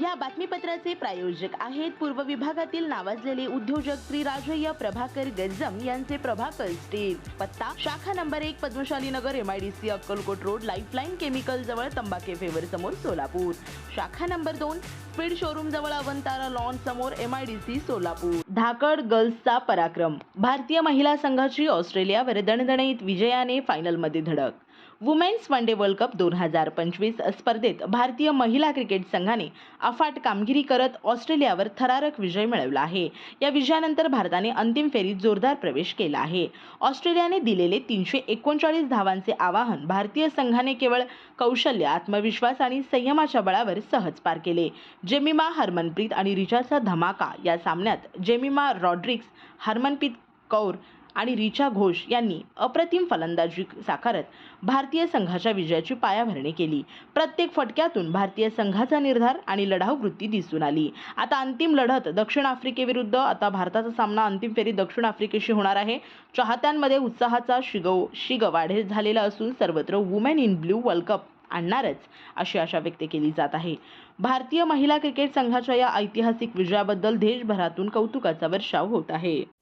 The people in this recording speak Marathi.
या बातमीपत्राचे प्रायोजक आहेत पूर्व विभागातील नावाजलेले उद्योजक श्री राजय्य प्रभाकर गज्जम यांचे प्रभाकर स्टील पत्ता शाखा नंबर एक Padmashali Nagar M I D C Akkalkot road lifeline chemical जवळ तंबाखे फेवर समोर सोलापूर. शाखा नंबर दोन स्पीड शोरूम जवळ अवंतारा लॉन समोर सी सोलापूर. धाकड गर्ल्सचा पराक्रम. भारतीय महिला संघाची ऑस्ट्रेलियावर दणदणीत विजयाने फायनलमध्ये धडक. Women's one day world cup दोन हजार पंचवीस स्पर्धेत भारतीय महिला क्रिकेट संघाने अफाट कामगिरी करत ऑस्ट्रेलियावर थरारक विजय मिळवला आहे. या विजयानंतर भारताने अंतिम फेरीत जोरदार प्रवेश केला आहे. ऑस्ट्रेलियाने दिलेले तीनशे एकोणचाळीस धावांचे आवाहन भारतीय संघाने केवळ कौशल्य आत्मविश्वास आणि संयमाच्या बळावर सहज पार केले. जेमिमा हरमनप्रीत आणि रिचाचा धमाका या सामन्यात जेमिमा रॉड्रिक्स हरमनप्रीत कौर आणि रिचा घोष यांनी अप्रतिम फलंदाजी साकारत भारतीय संघाच्या विजयाची पायाभरणी केली. प्रत्येक फटक्यातून भारतीय संघाचा निर्धार आणि लढाऊ वृत्ती दिसून आली. आता अंतिम लढत दक्षिण आफ्रिकेविरुद्ध आता भारताचा सामना अंतिम फेरी दक्षिण आफ्रिकेशी होणार आहे. चाहत्यांमध्ये उत्साहाचा शिगव शिगवाढ झालेला असून सर्वत्र women in blue world cup आणणारच अशी आशा व्यक्त केली जात आहे. भारतीय महिला क्रिकेट संघाच्या या ऐतिहासिक विजयाबद्दल देशभरातून कौतुकाचा वर्षाव होत आहे.